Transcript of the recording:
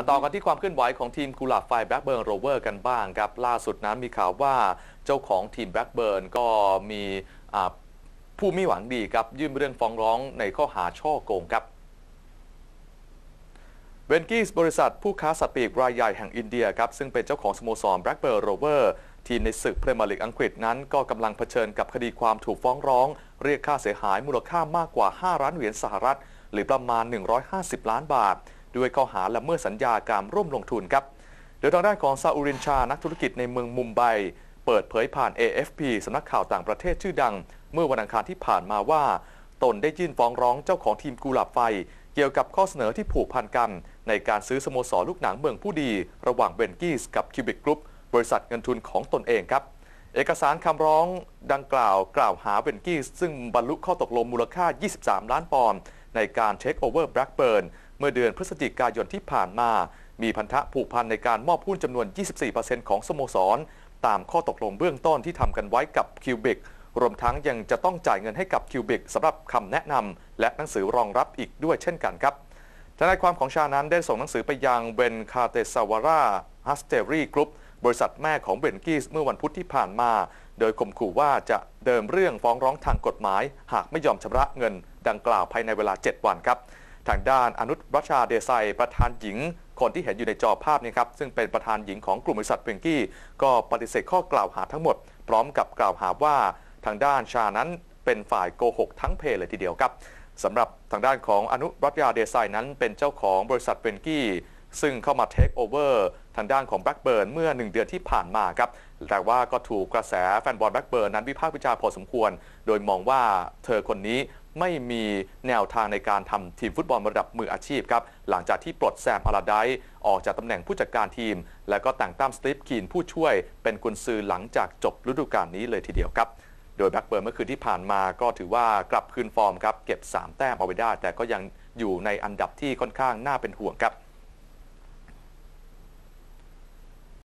มาต่อกันที่ความเคลื่อนไหวของทีมกุหลาบไฟแบล็กเบิร์นโรเวอร์กันบ้างครับล่าสุดนั้นมีข่าวว่าเจ้าของทีมแบล็กเบิร์นก็มีผู้ไม่หวังดีครับยื่นเรื่องฟ้องร้องในข้อหาช่อโกงครับเวนกี้บริษัทผู้ค้าสัตว์ปีกรายใหญ่แห่งอินเดียครับซึ่งเป็นเจ้าของสโมสรแบล็กเบิร์นโรเวอร์ทีมในศึกพรีเมียร์ลีกอังกฤษนั้นก็กำลังเผชิญกับคดีความถูกฟ้องร้อง เรียกค่าเสียหายมูลค่ามากกว่า 5 ล้านเหรียญสหรัฐ หรือประมาณ 150 ล้านบาท ด้วยข้อหาละเมิดสัญญาการร่วมลงทุนครับโดยทางด้านของซาอูรินชา นักธุรกิจในเมืองมุมไบ เปิดเผยผ่าน AFP สำนักข่าวต่างประเทศชื่อดัง เมื่อวันอังคารที่ผ่านมาว่า ตนได้ยื่นฟ้องร้องเจ้าของทีมกุหลาบไฟ เกี่ยวกับข้อเสนอที่ผูกพันกัน ในการซื้อสโมสรลูกหนังเมืองผู้ดี ระหว่างเบนกี้สกับคิวบิกกรุ๊ปบริษัทเงินทุนของตนเองครับ เอกสารคำร้องดังกล่าวกล่าวหาเบนกี้ซึ่งบรรลุข้อตกลงมูลค่า 23 ล้านปอนด์ในการเทคโอเวอร์แบล็กเบิร์น เมื่อเดือนพฤศจิกายนที่ผ่านมา มีพันธะผูกพันในการมอบหุ้นจำนวน 24%ของสโมสร ตามข้อตกลงเบื้องต้นที่ทำกันไว้กับคิวบิกรวมทั้งยังจะต้องจ่ายเงินให้กับคิวบิกสำหรับคำแนะนำและหนังสือรองรับอีกด้วยเช่นกันครับทนายความของชานั้นได้ส่งหนังสือไปยังเบนคาเตซาวาร่าฮัสเตอรี่กรุ๊ปบริษัทแม่ของเบนกีสเมื่อวันพุธที่ผ่านมา โดยข่มขู่ว่าจะเดิมเรื่องฟ้องร้องทางกฎหมาย หากไม่ยอมชำระเงินดังกล่าวภายในเวลา 7 วันครับ ทางด้านอนุรัชชาเดซัยประธานหญิง คนที่เห็นอยู่ในจอภาพนี้ครับซึ่งเป็นประธานหญิงของกลุ่มบริษัทเบนกี้ ก็ปฏิเสธข้อกล่าวหาทั้งหมด พร้อมกับกล่าวหาว่าทางด้านชานั้นเป็นฝ่ายโกหกทั้งเพเลยทีเดียวครับสำหรับทางด้านของอนุรัตยาเดซายนั้นเป็นเจ้าของบริษัทเบนกี้ซึ่งเข้ามาเทคโอเวอร์ทางด้านของแบล็กเบิร์นเมื่อ 1 เดือนที่ผ่านมาครับ แต่ว่าก็ถูกกระแสแฟนบอลแบล็กเบิร์นนั้นวิพากษ์วิจารณ์พอสมควร โดยมองว่าเธอคนนี้ ไม่มีแนวทางในการทำทีมฟุตบอลระดับมืออาชีพครับหลังจากที่ปลดแซมอาราไดออกจากตำแหน่งผู้จัดการทีม และก็แต่งตั้งสตีฟคีนผู้ช่วยเป็นกุนซือหลังจากจบฤดูกาลนี้เลยทีเดียวครับโดยแบ็กเบิร์นเมื่อคืนที่ผ่านมาก็ถือว่ากลับคืนฟอร์มครับเก็บ 3 แต้มเอาไว้ได้ แต่ก็ยังอยู่ในอันดับที่ค่อนข้างน่าเป็นห่วงครับ